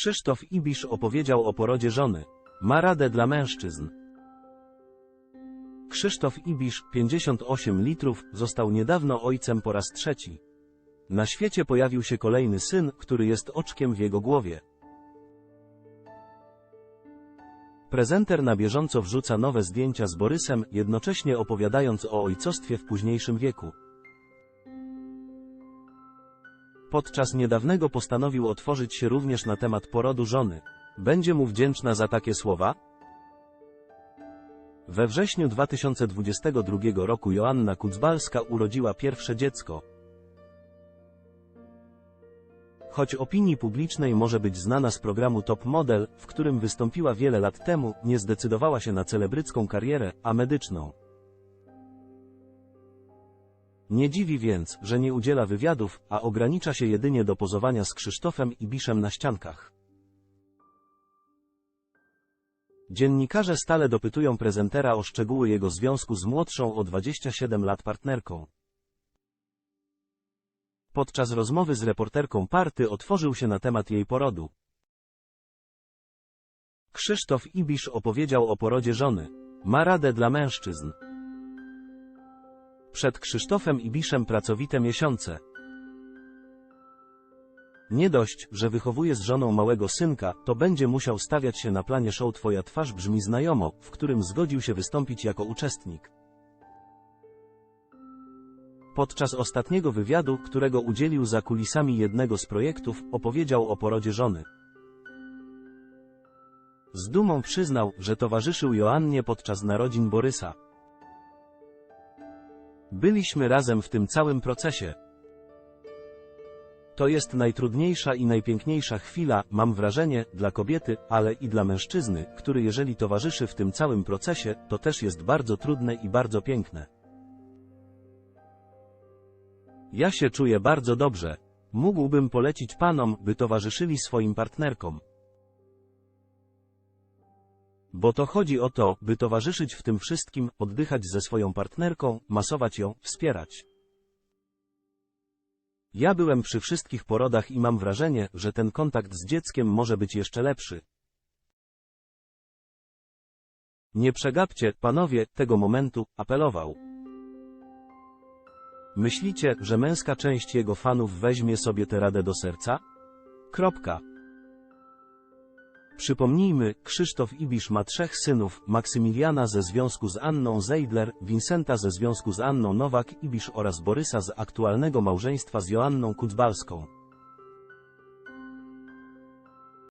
Krzysztof Ibisz opowiedział o porodzie żony. Ma radę dla mężczyzn. Krzysztof Ibisz, 58 litrów, został niedawno ojcem po raz trzeci. Na świecie pojawił się kolejny syn, który jest oczkiem w jego głowie. Prezenter na bieżąco wrzuca nowe zdjęcia z Borysem, jednocześnie opowiadając o ojcostwie w późniejszym wieku. Podczas niedawnego postanowił otworzyć się również na temat porodu żony. Będzie mu wdzięczna za takie słowa? We wrześniu 2022 roku Joanna Kucbalska urodziła pierwsze dziecko. Choć opinii publicznej może być znana z programu Top Model, w którym wystąpiła wiele lat temu, nie zdecydowała się na celebrycką karierę, a medyczną. Nie dziwi więc, że nie udziela wywiadów, a ogranicza się jedynie do pozowania z Krzysztofem i Biszem na ściankach. Dziennikarze stale dopytują prezentera o szczegóły jego związku z młodszą o 27 lat partnerką. Podczas rozmowy z reporterką Party otworzył się na temat jej porodu. Krzysztof Ibisz opowiedział o porodzie żony. Ma radę dla mężczyzn. Przed Krzysztofem Ibiszem pracowite miesiące. Nie dość, że wychowuje z żoną małego synka, to będzie musiał stawiać się na planie show Twoja twarz brzmi znajomo, w którym zgodził się wystąpić jako uczestnik. Podczas ostatniego wywiadu, którego udzielił za kulisami jednego z projektów, opowiedział o porodzie żony. Z dumą przyznał, że towarzyszył Joannie podczas narodzin Borysa. Byliśmy razem w tym całym procesie. To jest najtrudniejsza i najpiękniejsza chwila, mam wrażenie, dla kobiety, ale i dla mężczyzny, który jeżeli towarzyszy w tym całym procesie, to też jest bardzo trudne i bardzo piękne. Ja się czuję bardzo dobrze. Mógłbym polecić panom, by towarzyszyli swoim partnerkom. Bo to chodzi o to, by towarzyszyć w tym wszystkim, oddychać ze swoją partnerką, masować ją, wspierać. Ja byłem przy wszystkich porodach i mam wrażenie, że ten kontakt z dzieckiem może być jeszcze lepszy. Nie przegapcie, panowie, tego momentu, apelował. Myślicie, że męska część jego fanów weźmie sobie tę radę do serca? Kropka. Przypomnijmy, Krzysztof Ibisz ma trzech synów, Maksymiliana ze związku z Anną Zeidler, Vincenta ze związku z Anną Nowak-Ibisz oraz Borysa z aktualnego małżeństwa z Joanną Kucbalską.